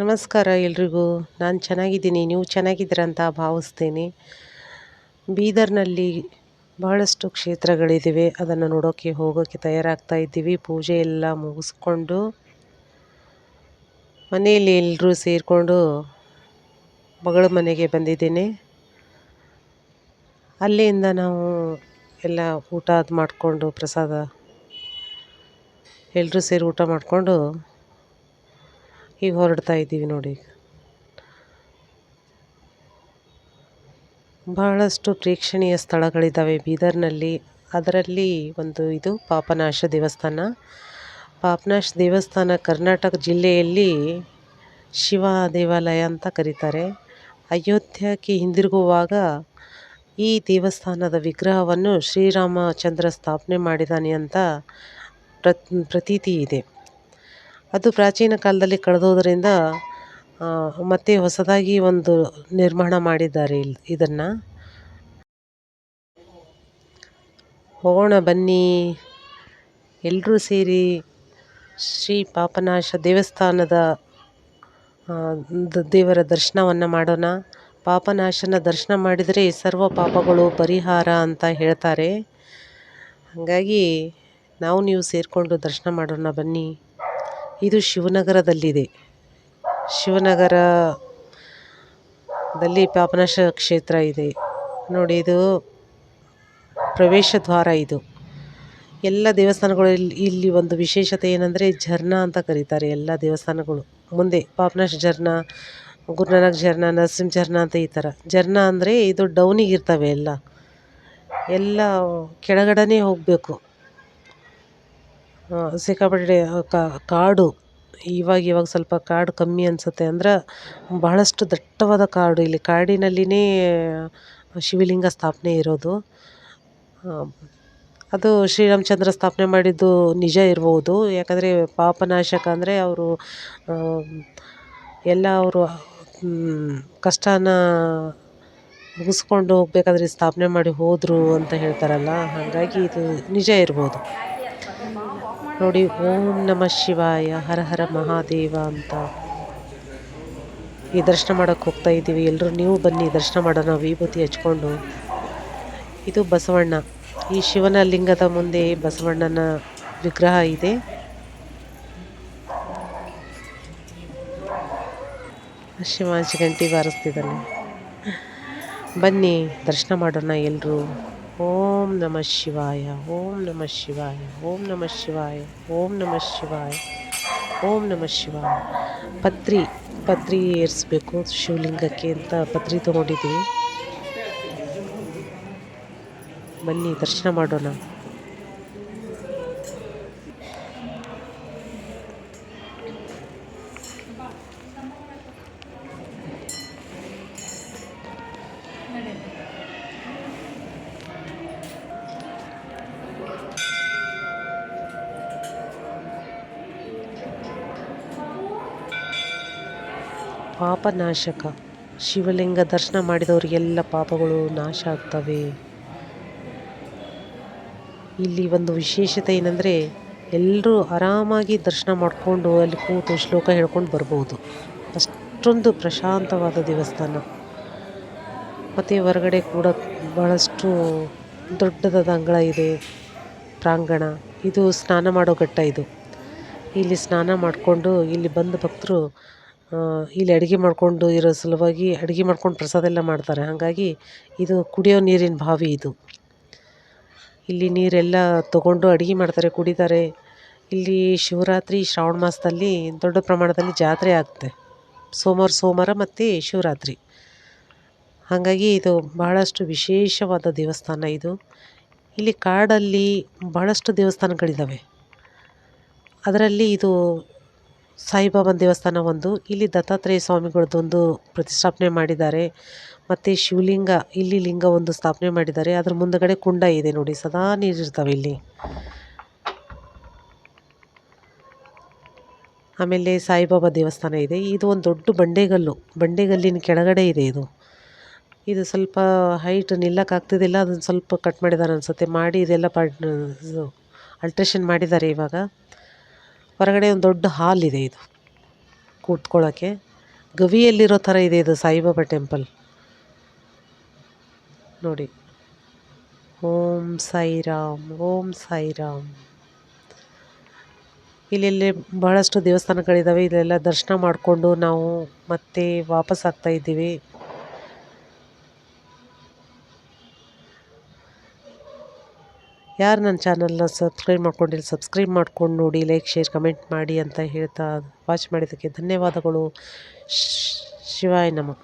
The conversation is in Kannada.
ನಮಸ್ಕಾರ ಎಲ್ರಿಗೂ. ನಾನು ಚೆನ್ನಾಗಿದ್ದೀನಿ. ನೀವು ಚೆನ್ನಾಗಿದ್ದೀರ ಅಂತ ಭಾವಿಸ್ತೀನಿ. ಬೀದರ್ನಲ್ಲಿ ಬಹಳಷ್ಟು ಕ್ಷೇತ್ರಗಳಿದ್ದಾವೆ ಅದನ್ನು ನೋಡೋಕ್ಕೆ ಹೋಗೋಕ್ಕೆ ತಯಾರಾಗ್ತಾ ಇದ್ದೀವಿ. ಪೂಜೆ ಎಲ್ಲ ಮುಗಿಸ್ಕೊಂಡು ಮನೆಯಲ್ಲಿ ಎಲ್ಲರೂ ಸೇರಿಕೊಂಡು ಮಗಳ ಮನೆಗೆ ಬಂದಿದ್ದೀನಿ. ಅಲ್ಲಿಂದ ನಾವು ಎಲ್ಲ ಊಟ ಅದು ಮಾಡಿಕೊಂಡು ಪ್ರಸಾದ ಎಲ್ಲರೂ ಸೇರಿ ಊಟ ಮಾಡಿಕೊಂಡು ಈಗ ಹೊರಡ್ತಾ ಇದ್ದೀವಿ ನೋಡಿ ಬಹಳಷ್ಟು ಪ್ರೇಕ್ಷಣೀಯ ಸ್ಥಳಗಳಿದ್ದಾವೆ ಬೀದರ್ನಲ್ಲಿ. ಅದರಲ್ಲಿ ಒಂದು ಇದು ಪಾಪನಾಶ ದೇವಸ್ಥಾನ. ಪಾಪನಾಶ ದೇವಸ್ಥಾನ ಕರ್ನಾಟಕ ಜಿಲ್ಲೆಯಲ್ಲಿ ಶಿವ ದೇವಾಲಯ ಅಂತ ಕರೀತಾರೆ. ಅಯೋಧ್ಯಕ್ಕೆ ಹಿಂದಿರುಗುವಾಗ ಈ ದೇವಸ್ಥಾನದ ವಿಗ್ರಹವನ್ನು ಶ್ರೀರಾಮಚಂದ್ರ ಸ್ಥಾಪನೆ ಮಾಡಿದ್ದಾನೆ ಅಂತ ಪ್ರತೀತಿ ಇದೆ. ಅದು ಪ್ರಾಚೀನ ಕಾಲದಲ್ಲಿ ಕಳೆದೋದ್ರಿಂದ ಮತ್ತೆ ಹೊಸದಾಗಿ ಒಂದು ನಿರ್ಮಾಣ ಮಾಡಿದ್ದಾರೆ ಇಲ್ಲಿ ಇದನ್ನು. ಹೋಗೋಣ ಬನ್ನಿ. ಎಲ್ಲರೂ ಸೇರಿ ಶ್ರೀ ಪಾಪನಾಶ ದೇವಸ್ಥಾನದ ದೇವರ ದರ್ಶನವನ್ನು ಮಾಡೋಣ. ಪಾಪನಾಶನ ದರ್ಶನ ಮಾಡಿದರೆ ಸರ್ವ ಪಾಪಗಳು ಪರಿಹಾರ ಅಂತ ಹೇಳ್ತಾರೆ. ಹಾಗಾಗಿ ನಾವು ನೀವು ಸೇರಿಕೊಂಡು ದರ್ಶನ ಮಾಡೋಣ ಬನ್ನಿ. ಇದು ಶಿವನಗರದಲ್ಲಿದೆ. ಶಿವನಗರದಲ್ಲಿ ಪಾಪನಾಶ ಕ್ಷೇತ್ರ ಇದೆ. ನೋಡಿ, ಇದು ಪ್ರವೇಶ ದ್ವಾರ ಇದು. ಎಲ್ಲ ದೇವಸ್ಥಾನಗಳು ಇಲ್ಲಿ ಒಂದು ವಿಶೇಷತೆ ಏನಂದರೆ ಝರ್ನಾ ಅಂತ ಕರೀತಾರೆ ಎಲ್ಲ ದೇವಸ್ಥಾನಗಳು. ಮುಂದೆ ಪಾಪನಾಶ ಝರ್ನಾ, ಗುರುನಾನಕ್ ಝರ್ನಾ, ನರಸಿಂಹ ಝರ್ನಾ ಅಂತ ಈ ಥರ. ಝರ್ನಾ ಅಂದರೆ ಇದು ಡೌನಿಗೆ ಇರ್ತವೆ ಎಲ್ಲ. ಎಲ್ಲ ಕೆಳಗಡೆನೇ ಹೋಗಬೇಕು. ಸಿಕ್ಕಾಪಟ್ಟೆ ಕಾಡು. ಇವಾಗ ಇವಾಗ ಸ್ವಲ್ಪ ಕಾಡು ಕಮ್ಮಿ ಅನಿಸುತ್ತೆ ಅಂದ್ರೆ ಬಹಳಷ್ಟು ದಟ್ಟವಾದ ಕಾಡು. ಇಲ್ಲಿ ಕಾಡಿನಲ್ಲಿನೇ ಶಿವಲಿಂಗ ಸ್ಥಾಪನೆ ಇರೋದು. ಅದು ಶ್ರೀರಾಮಚಂದ್ರ ಸ್ಥಾಪನೆ ಮಾಡಿದ್ದು ನಿಜ ಇರ್ಬೋದು. ಯಾಕಂದರೆ ಪಾಪನಾಶಕ ಅಂದರೆ ಅವರು ಎಲ್ಲ ಅವರು ಕಷ್ಟನ ಮುಗಿಸ್ಕೊಂಡು ಹೋಗ್ಬೇಕಾದ್ರೆ ಸ್ಥಾಪನೆ ಮಾಡಿ ಹೋದರು ಅಂತ ಹೇಳ್ತಾರಲ್ಲ, ಹಾಗಾಗಿ ಇದು ನಿಜ ಇರ್ಬೋದು. ನೋಡಿ, ಓಂ ನಮ ಶಿವಾಯ, ಹರ ಹರ ಮಹಾದೇವ ಅಂತ. ಈ ದರ್ಶನ ಮಾಡೋಕ್ಕೆ ಹೋಗ್ತಾ ಇದ್ದೀವಿ. ಎಲ್ಲರೂ ನೀವು ಬನ್ನಿ, ದರ್ಶನ ಮಾಡೋಣ, ವಿಭೂತಿ ಹಚ್ಕೊಂಡು. ಇದು ಬಸವಣ್ಣ. ಈ ಶಿವನ ಲಿಂಗದ ಮುಂದೆ ಬಸವಣ್ಣನ ವಿಗ್ರಹ ಇದೆ. ಶಿವಾಜಿ ಗಂಟಿ ಬಾರಿಸ್ತಿದ್ದಾನೆ. ಬನ್ನಿ, ದರ್ಶನ ಮಾಡೋಣ ಎಲ್ಲರೂ ಓಂ ನಮ ಶಿವಾಯ ಓಂ ನಮ ಶಿವಾಯ ಓಂ ನಮ ಶಿವಾಯ ಓಂ ನಮ ಶಿವಾಯ ಓಂ ನಮ ಶಿವಾಯ ಪತ್ರಿ ಪತ್ರಿ ಏರಿಸ್ಬೇಕು, ಶಿವಲಿಂಗಕ್ಕೆ ಅಂತ ಪತ್ರಿ ತೊಗೊಂಡಿದ್ದೀವಿ. ಬನ್ನಿ, ದರ್ಶನ ಮಾಡೋಣ. ಪಾಪನಾಶಕ. ಶಿವಲಿಂಗ ದರ್ಶನ ಮಾಡಿದವರಿಗೆಲ್ಲ ಪಾಪಗಳು ನಾಶ ಆಗ್ತವೆ. ಇಲ್ಲಿ ಒಂದು ವಿಶೇಷತೆ ಏನಂದರೆ, ಎಲ್ಲರೂ ಆರಾಮಾಗಿ ದರ್ಶನ ಮಾಡಿಕೊಂಡು ಅಲ್ಲಿ ಕೂತು ಶ್ಲೋಕ ಹೇಳ್ಕೊಂಡು ಬರ್ಬೋದು. ಅಷ್ಟೊಂದು ಪ್ರಶಾಂತವಾದ ದೇವಸ್ಥಾನ. ಮತ್ತು ಹೊರಗಡೆ ಕೂಡ ಭಾಳಷ್ಟು ದೊಡ್ಡದಾದ ಅಂಗಳ ಇದೆ, ಪ್ರಾಂಗಣ. ಇದು ಸ್ನಾನ ಮಾಡೋ ಘಟ್ಟ ಇದು. ಇಲ್ಲಿ ಸ್ನಾನ ಮಾಡಿಕೊಂಡು ಇಲ್ಲಿ ಬಂದ ಭಕ್ತರು ಇಲ್ಲಿ ಅಡುಗೆ ಮಾಡಿಕೊಂಡು ಇರೋ ಸಲುವಾಗಿ ಅಡುಗೆ ಮಾಡ್ಕೊಂಡು ಪ್ರಸಾದ ಎಲ್ಲ ಮಾಡ್ತಾರೆ. ಹಾಗಾಗಿ ಇದು ಕುಡಿಯೋ ನೀರಿನ ಬಾವಿ ಇದು. ಇಲ್ಲಿ ನೀರೆಲ್ಲ ತಗೊಂಡು ಅಡುಗೆ ಮಾಡ್ತಾರೆ, ಕುಡಿತಾರೆ. ಇಲ್ಲಿ ಶಿವರಾತ್ರಿ ಶ್ರಾವಣ ಮಾಸದಲ್ಲಿ ದೊಡ್ಡ ಪ್ರಮಾಣದಲ್ಲಿ ಜಾತ್ರೆ ಆಗುತ್ತೆ ಸೋಮವಾರ ಸೋಮವಾರ ಮತ್ತು ಶಿವರಾತ್ರಿ. ಹಾಗಾಗಿ ಇದು ಬಹಳಷ್ಟು ವಿಶೇಷವಾದ ದೇವಸ್ಥಾನ ಇದು. ಇಲ್ಲಿ ಕಾಡಲ್ಲಿ ಬಹಳಷ್ಟು ದೇವಸ್ಥಾನಗಳಿದ್ದಾವೆ ಅದರಲ್ಲಿ ಇದು ಸಾಯಿಬಾಬನ ದೇವಸ್ಥಾನ ಒಂದು ಇಲ್ಲಿ ದತ್ತಾತ್ರೇಯ ಸ್ವಾಮಿಗಳದ್ದೊಂದು ಪ್ರತಿಷ್ಠಾಪನೆ ಮಾಡಿದ್ದಾರೆ. ಮತ್ತು ಶಿವಲಿಂಗ, ಇಲ್ಲಿ ಲಿಂಗ ಒಂದು ಸ್ಥಾಪನೆ ಮಾಡಿದ್ದಾರೆ. ಅದ್ರ ಮುಂದಗಡೆ ಕುಂಡ ಇದೆ ನೋಡಿ, ಸದಾ ನೀರಿರ್ತವೆ ಇಲ್ಲಿ. ಆಮೇಲೆ ಸಾಯಿಬಾಬಾ ದೇವಸ್ಥಾನ ಇದೆ. ಇದು ಒಂದು ದೊಡ್ಡ ಬಂಡೆಗಲ್ಲು. ಬಂಡೆಗಲ್ಲಿನ ಕೆಳಗಡೆ ಇದೆ ಇದು. ಇದು ಸ್ವಲ್ಪ ಹೈಟ್ ನಿಲ್ಲಕ್ಕಾಗ್ತಿದ್ದಿಲ್ಲ ಅದನ್ನು ಸ್ವಲ್ಪ ಕಟ್ ಮಾಡಿದ್ದಾರೆ ಅನಿಸುತ್ತೆ. ಮಾಡಿ ಇದೆಲ್ಲ ಪ ಅಲ್ಟ್ರೇಷನ್ ಮಾಡಿದ್ದಾರೆ ಇವಾಗ. ಹೊರಗಡೆ ಒಂದು ದೊಡ್ಡ ಹಾಲ್ ಇದೆ ಇದು. ಕೂತ್ಕೊಳ್ಳೋಕ್ಕೆ ಗವಿಯಲ್ಲಿರೋ ಥರ ಇದೆ ಇದು ಸಾಯಿಬಾಬಾ ಟೆಂಪಲ್. ನೋಡಿ. ಓಂ ಸಾಯಿರಾಮ್ ಓಂ ಸಾಯಿರಾಮ್. ಇಲ್ಲಿ ಬಹಳಷ್ಟು ದೇವಸ್ಥಾನಗಳಿದ್ದಾವೆ ಇಲ್ಲೆಲ್ಲ ದರ್ಶನ ಮಾಡಿಕೊಂಡು ನಾವು ಮತ್ತೆ ವಾಪಸ್ ಆಗ್ತಾ ಇದ್ದೀವಿ. ಯಾರು ನನ್ನ ಚಾನಲ್ನ ಸಬ್ಸ್ಕ್ರೈಬ್ ಮಾಡ್ಕೊಂಡಿಲ್ಲ, ಸಬ್ಸ್ಕ್ರೈಬ್ ಮಾಡ್ಕೊಂಡು ನೋಡಿ, ಲೈಕ್, ಶೇರ್, ಕಮೆಂಟ್ ಮಾಡಿ ಅಂತ ಹೇಳ್ತಾ ವಾಚ್ ಮಾಡಿದ್ದಕ್ಕೆ ಧನ್ಯವಾದಗಳು. ಶಿವಾಯ ನಮಃ.